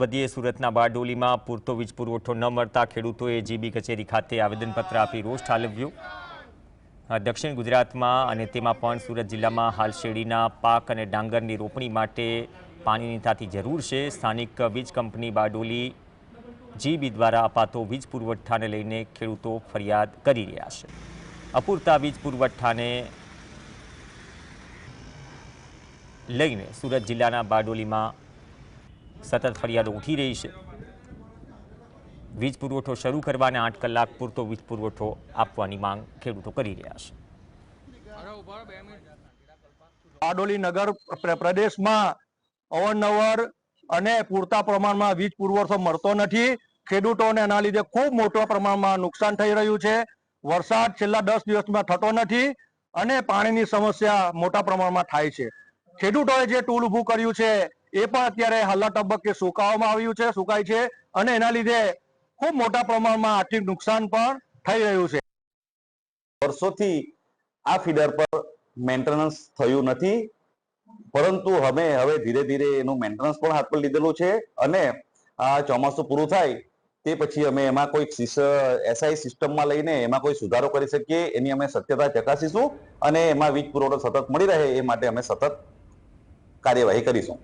વધીએ સુરતના બારડોલીમાં પૂરતો વીજ પુરવઠો ન મળતા ખેડૂતોએ જીબી કચેરી ખાતે આવેદનપત્ર આપી રોષ ઠાલવ્યો. દક્ષિણ ગુજરાતમાં અને તેમાં પણ સુરત જિલ્લામાં હાલ શેરડીના પાક અને ડાંગરની રોપણી માટે પાણીની તાતી જરૂર છે. સ્થાનિક વીજ કંપની બારડોલી જીબી દ્વારા અપાતો વીજ પુરવઠાને લઈને ખેડૂતો ફરિયાદ કરી રહ્યા છે. અપૂરતા વીજ પુરવઠાને લઈને સુરત જિલ્લાના બારડોલીમાં સતત ફરિયાદો ઉઠી રહી છે. વીજ પુરવઠો શરૂ કરવાને આઠ કલાક પૂરતો વીજ પુરવઠો આપવાની માંગ ખેડૂતો કરી રહ્યા છે. બારડોલી નગર પ્ર- પ્રદેશમાં અવારનવાર અને પૂરતા પ્રમાણમાં વીજ પુરવઠો મળતો નથી. ખેડૂતોને એના લીધે ખૂબ મોટા પ્રમાણમાં નુકસાન થઈ રહ્યું છે. વરસાદ છેલ્લા દસ દિવસમાં થતો નથી અને પાણીની સમસ્યા મોટા પ્રમાણમાં થાય છે. ખેડૂતોએ જે ટૂલ ઊભું કર્યું છે એ પણ અત્યારે હાલના તબક્કે સુકાવવામાં આવ્યું છે, સુકાય છે અને એના લીધે ખૂબ મોટા પ્રમાણમાં આર્થિક નુકસાન પણ થઈ રહ્યું છે. વર્ષોથી આ ફીડર પર મેન્ટેનન્સ થયું નથી, પરંતુ અમે હવે ધીરે ધીરે એનું મેન્ટેનન્સ પણ હાથ પર લીધેલું છે અને આ ચોમાસું પૂરું થાય તે પછી અમે એમાં કોઈ એસઆઈ સિસ્ટમમાં લઈને એમાં કોઈ સુધારો કરી શકીએ, એની અમે સત્યતા ચકાસીશું અને એમાં વીજ પુરવઠો સતત મળી રહે એ માટે અમે સતત કાર્યવાહી કરીશું.